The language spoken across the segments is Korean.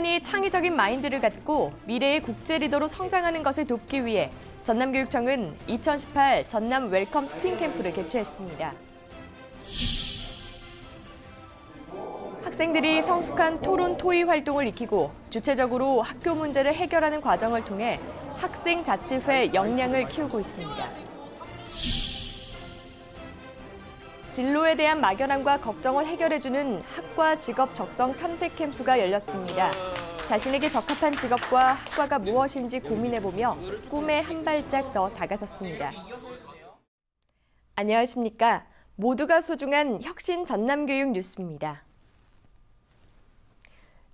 청소년이 창의적인 마인드를 갖고 미래의 국제 리더로 성장하는 것을 돕기 위해 전남교육청은 2018 전남 웰컴 스팅 캠프를 개최했습니다. 학생들이 성숙한 토론 토의 활동을 익히고 주체적으로 학교 문제를 해결하는 과정을 통해 학생 자치회 역량을 키우고 있습니다. 진로에 대한 막연함과 걱정을 해결해주는 학과 직업 적성 탐색 캠프가 열렸습니다. 자신에게 적합한 직업과 학과가 무엇인지 고민해보며 꿈에 한 발짝 더 다가섰습니다. 안녕하십니까. 모두가 소중한 혁신 전남교육 뉴스입니다.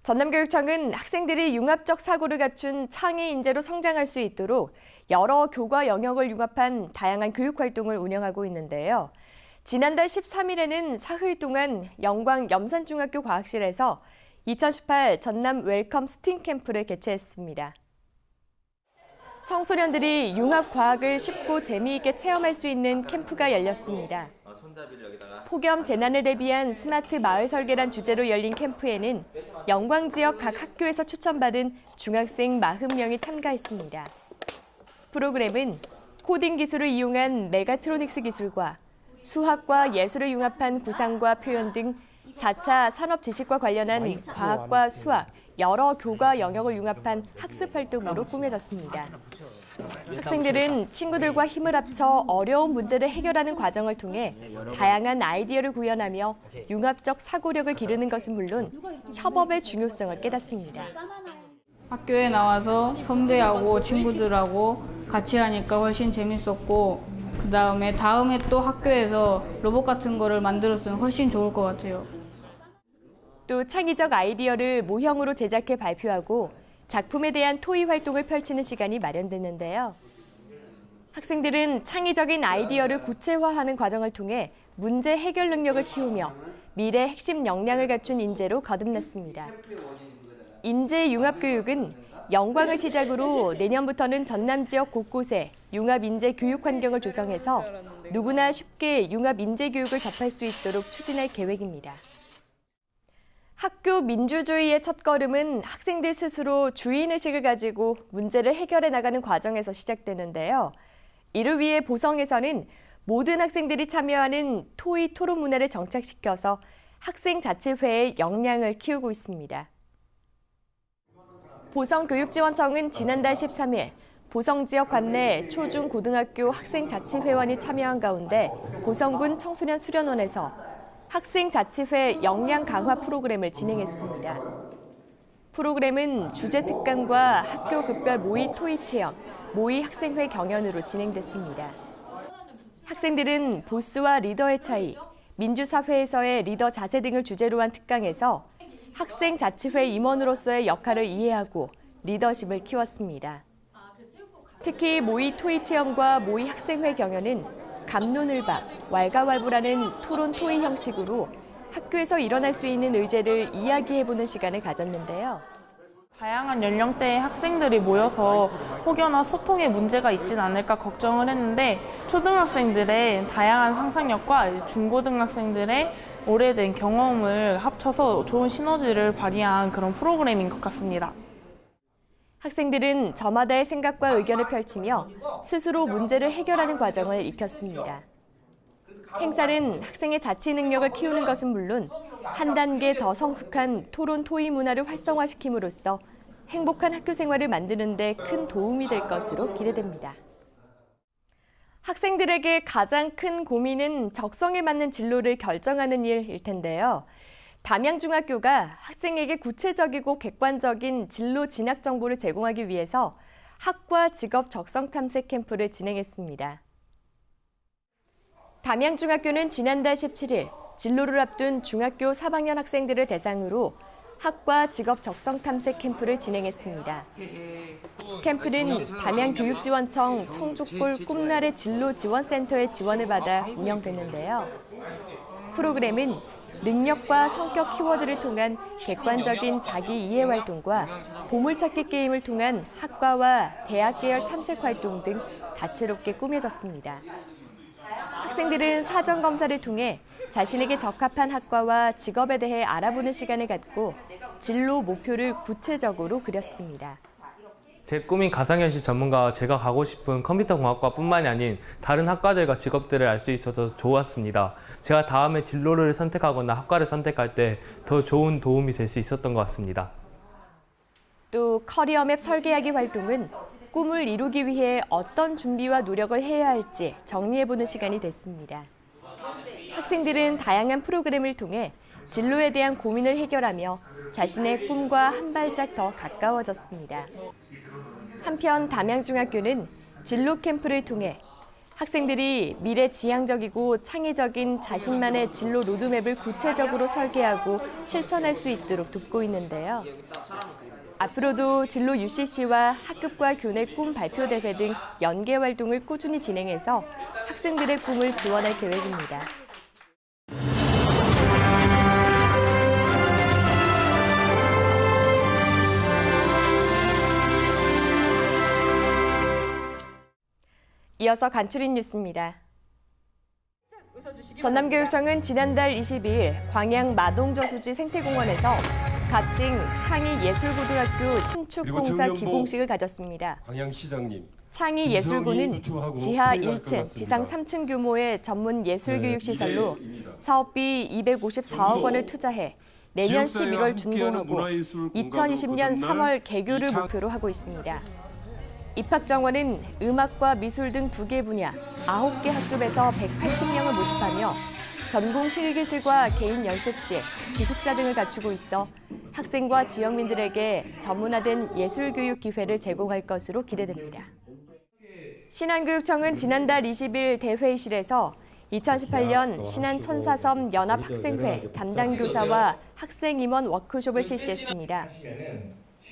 전남교육청은 학생들이 융합적 사고를 갖춘 창의 인재로 성장할 수 있도록 여러 교과 영역을 융합한 다양한 교육 활동을 운영하고 있는데요. 지난달 13일에는 사흘 동안 영광 염산중학교 과학실에서 2018 전남 웰컴 스팅 캠프를 개최했습니다. 청소년들이 융합 과학을 쉽고 재미있게 체험할 수 있는 캠프가 열렸습니다. 폭염 재난을 대비한 스마트 마을 설계란 주제로 열린 캠프에는 영광 지역 각 학교에서 추천받은 중학생 40명이 참가했습니다. 프로그램은 코딩 기술을 이용한 메가트로닉스 기술과 수학과 예술을 융합한 구상과 표현 등 4차 산업 지식과 관련한 과학과 수학, 여러 교과 영역을 융합한 학습 활동으로 꾸며졌습니다. 학생들은 친구들과 힘을 합쳐 어려운 문제를 해결하는 과정을 통해 다양한 아이디어를 구현하며 융합적 사고력을 기르는 것은 물론 협업의 중요성을 깨닫습니다. 학교에 나와서 선배하고 친구들하고 같이 하니까 훨씬 재밌었고 그 다음에 다음에 또 학교에서 로봇 같은 거를 만들었으면 훨씬 좋을 것 같아요. 또 창의적 아이디어를 모형으로 제작해 발표하고 작품에 대한 토의 활동을 펼치는 시간이 마련됐는데요. 학생들은 창의적인 아이디어를 구체화하는 과정을 통해 문제 해결 능력을 키우며 미래 핵심 역량을 갖춘 인재로 거듭났습니다. 인재 융합 교육은 영광을 시작으로 내년부터는 전남 지역 곳곳에 융합 인재 교육 환경을 조성해서 누구나 쉽게 융합 인재 교육을 접할 수 있도록 추진할 계획입니다. 학교 민주주의의 첫걸음은 학생들 스스로 주인의식을 가지고 문제를 해결해 나가는 과정에서 시작되는데요. 이를 위해 보성에서는 모든 학생들이 참여하는 토의 토론 문화를 정착시켜서 학생 자치회의 역량을 키우고 있습니다. 보성교육지원청은 지난달 13일 보성 지역 관내 초중 고등학교 학생 자치회원이 참여한 가운데 보성군 청소년 수련원에서 학생 자치회 역량 강화 프로그램을 진행했습니다. 프로그램은 주제 특강과 학교 급별 모의 토의 체험, 모의 학생회 경연으로 진행됐습니다. 학생들은 보스와 리더의 차이, 민주사회에서의 리더 자세 등을 주제로 한 특강에서 학생 자치회 임원으로서의 역할을 이해하고 리더십을 키웠습니다. 특히 모의 토의 체험과 모의 학생회 경연은 감론을박, 왈가왈부라는 토론 토의 형식으로 학교에서 일어날 수 있는 의제를 이야기해보는 시간을 가졌는데요. 다양한 연령대의 학생들이 모여서 혹여나 소통에 문제가 있진 않을까 걱정을 했는데 초등학생들의 다양한 상상력과 중고등학생들의 오래된 경험을 합쳐서 좋은 시너지를 발휘한 그런 프로그램인 것 같습니다. 학생들은 저마다의 생각과 의견을 펼치며 스스로 문제를 해결하는 과정을 익혔습니다. 행사는 학생의 자치 능력을 키우는 것은 물론 한 단계 더 성숙한 토론 토의 문화를 활성화시킴으로써 행복한 학교 생활을 만드는 데 큰 도움이 될 것으로 기대됩니다. 학생들에게 가장 큰 고민은 적성에 맞는 진로를 결정하는 일일 텐데요. 담양중학교가 학생에게 구체적이고 객관적인 진로 진학 정보를 제공하기 위해서 학과 직업 적성 탐색 캠프를 진행했습니다. 담양중학교는 지난달 17일 진로를 앞둔 중학교 3학년 학생들을 대상으로 학과 직업 적성 탐색 캠프를 진행했습니다. 캠프는 담양교육지원청 청족골 꿈나래 진로지원센터의 지원을 받아 운영됐는데요. 프로그램은 능력과 성격 키워드를 통한 객관적인 자기 이해 활동과 보물찾기 게임을 통한 학과와 대학 계열 탐색 활동 등 다채롭게 꾸며졌습니다. 학생들은 사전 검사를 통해 자신에게 적합한 학과와 직업에 대해 알아보는 시간을 갖고 진로 목표를 구체적으로 그렸습니다. 제 꿈인 가상현실 전문가와 제가 가고 싶은 컴퓨터공학과뿐만이 아닌 다른 학과들과 직업들을 알 수 있어서 좋았습니다. 제가 다음에 진로를 선택하거나 학과를 선택할 때 더 좋은 도움이 될 수 있었던 것 같습니다. 또 커리어맵 설계하기 활동은 꿈을 이루기 위해 어떤 준비와 노력을 해야 할지 정리해보는 시간이 됐습니다. 학생들은 다양한 프로그램을 통해 진로에 대한 고민을 해결하며 자신의 꿈과 한 발짝 더 가까워졌습니다. 한편 담양중학교는 진로 캠프를 통해 학생들이 미래 지향적이고 창의적인 자신만의 진로 로드맵을 구체적으로 설계하고 실천할 수 있도록 돕고 있는데요. 앞으로도 진로 UCC와 학급과 교내 꿈 발표 대회 등 연계 활동을 꾸준히 진행해서 학생들의 꿈을 지원할 계획입니다. 이어서 간추린 뉴스입니다. 전남교육청은 지난달 22일 광양 마동저수지 생태공원에서 가칭 창의예술고등학교 신축 그리고 공사 정연보 기공식을 가졌습니다. 광양시장님 창의예술고는 지하 회의가 1층, 끝났습니다. 지상 3층 규모의 전문 예술교육시설로 네. 사업비 254억 원을 투자해 내년 지역사회와 11월 함께하는 준공하고 문화예술 공간으로 2020년 거듭날 3월 개교를 목표로 하고 있습니다. 입학 정원은 음악과 미술 등 두 개 분야 9개 학급에서 180명을 모집하며 전공 실기실과 개인 연습실, 기숙사 등을 갖추고 있어 학생과 지역민들에게 전문화된 예술 교육 기회를 제공할 것으로 기대됩니다. 신안교육청은 지난달 20일 대회의실에서 2018년 신안 천사섬 연합학생회 담당 교사와 학생 임원 워크숍을 실시했습니다.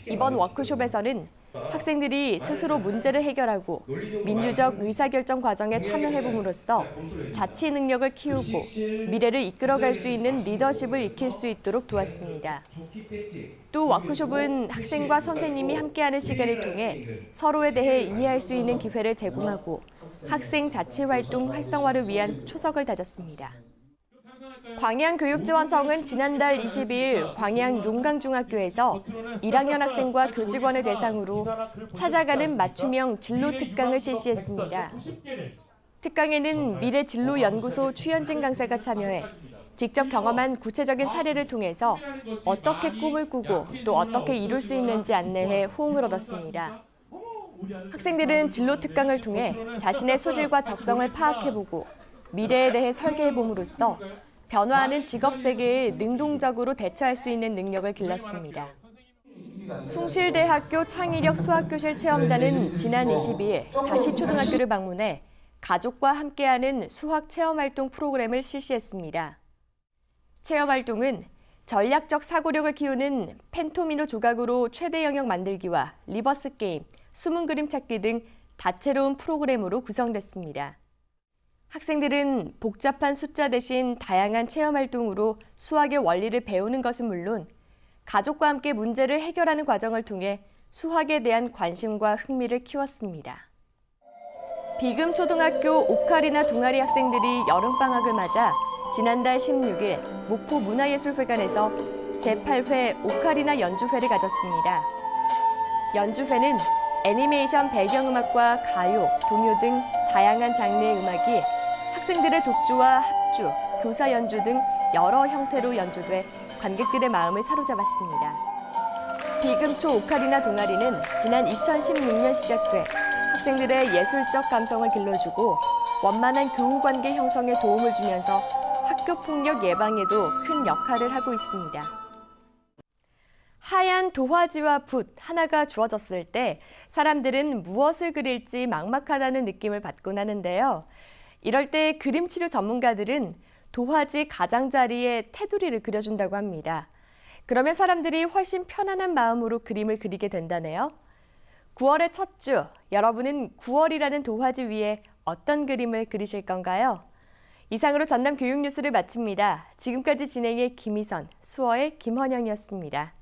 이번 워크숍에서는 학생들이 스스로 문제를 해결하고 민주적 의사결정 과정에 참여해봄으로써 자치 능력을 키우고 미래를 이끌어갈 수 있는 리더십을 익힐 수 있도록 도왔습니다. 또 워크숍은 학생과 선생님이 함께하는 시간을 통해 서로에 대해 이해할 수 있는 기회를 제공하고 학생 자치 활동 활성화를 위한 초석을 다졌습니다. 광양교육지원청은 지난달 22일 광양 용강중학교에서 1학년 학생과 교직원을 대상으로 찾아가는 맞춤형 진로 특강을 실시했습니다. 특강에는 미래 진로 연구소 추현진 강사가 참여해 직접 경험한 구체적인 사례를 통해서 어떻게 꿈을 꾸고 또 어떻게 이룰 수 있는지 안내해 호응을 얻었습니다. 학생들은 진로 특강을 통해 자신의 소질과 적성을 파악해보고 미래에 대해 설계해봄으로써 변화하는 직업 세계에 능동적으로 대처할 수 있는 능력을 길렀습니다. 숭실대학교 창의력 수학교실 체험단은 지난 22일 다시 초등학교를 방문해 가족과 함께하는 수학 체험활동 프로그램을 실시했습니다. 체험활동은 전략적 사고력을 키우는 펜토미노 조각으로 최대 영역 만들기와 리버스 게임, 숨은 그림 찾기 등 다채로운 프로그램으로 구성됐습니다. 학생들은 복잡한 숫자 대신 다양한 체험 활동으로 수학의 원리를 배우는 것은 물론 가족과 함께 문제를 해결하는 과정을 통해 수학에 대한 관심과 흥미를 키웠습니다. 비금 초등학교 오카리나 동아리 학생들이 여름방학을 맞아 지난달 16일 목포 문화예술회관에서 제8회 오카리나 연주회를 가졌습니다. 연주회는 애니메이션 배경음악과 가요, 동요 등 다양한 장르의 음악이 학생들의 독주와 합주, 교사 연주 등 여러 형태로 연주돼 관객들의 마음을 사로잡았습니다. 비금초 오카리나 동아리는 지난 2016년 시작돼 학생들의 예술적 감성을 길러주고 원만한 교우 관계 형성에 도움을 주면서 학교 폭력 예방에도 큰 역할을 하고 있습니다. 하얀 도화지와 붓 하나가 주어졌을 때 사람들은 무엇을 그릴지 막막하다는 느낌을 받곤 하는데요. 이럴 때 그림 치료 전문가들은 도화지 가장자리에 테두리를 그려준다고 합니다. 그러면 사람들이 훨씬 편안한 마음으로 그림을 그리게 된다네요. 9월의 첫 주, 여러분은 9월이라는 도화지 위에 어떤 그림을 그리실 건가요? 이상으로 전남 교육 뉴스를 마칩니다. 지금까지 진행의 김희선, 수어의 김헌영이었습니다.